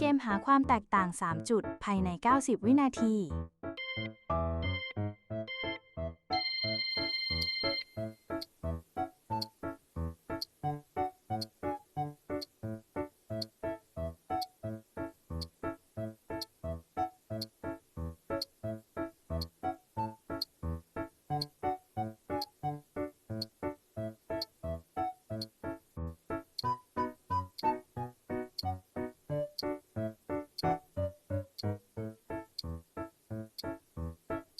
เกมหาความแตกต่าง 3 จุด ภายใน 90 วินาที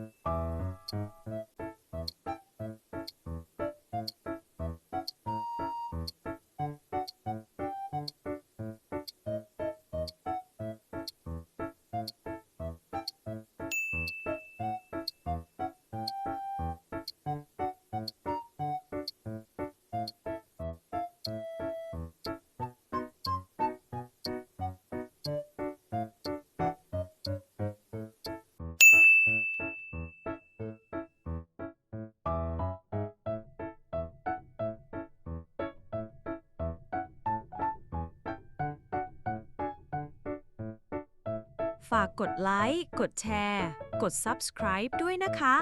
Thank you. ฝากกดไลค์ กดแชร์ กด Subscribe ด้วยนะคะ